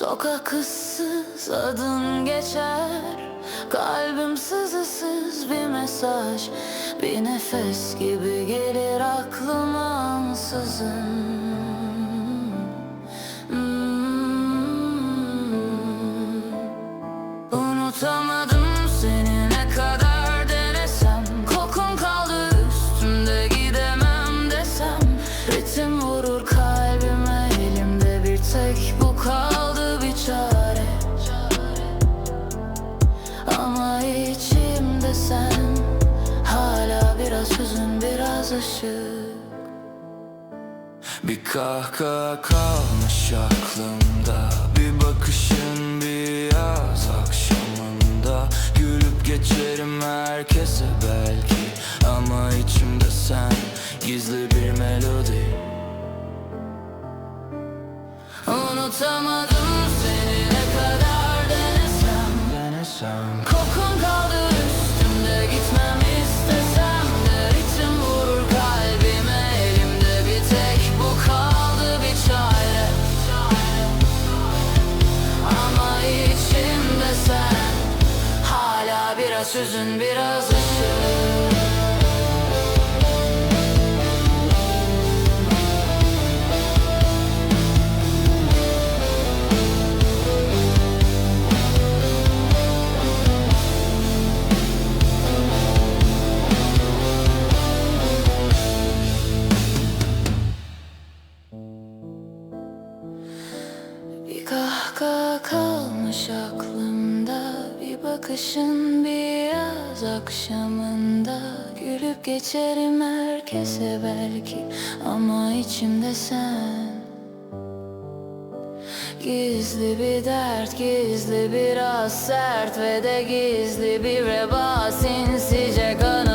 Sokak ıssız adın geçer. Kalbim sızısız bir mesaj. Bir nefes gibi gelir aklıma ansızın içimde sen Hala biraz hüzün biraz ışık. Bir kahkaha kalmış aklımda Bir bakışın bir yaz akşamında. Gülüp geçerim herkese belki Ama içimde sen gizli bir melodi. Unutamadım seni ne kadar denesem. Denesem Hala hüzün biraz ışık Bir kahkaha kalmış aklımda Bir bakışın bir yaz akşamında. Gülüp geçerim herkese belki Ama içimde sen. Gizli bir dert, gizli biraz sert Ve de gizli bir veba. Sinsice kanı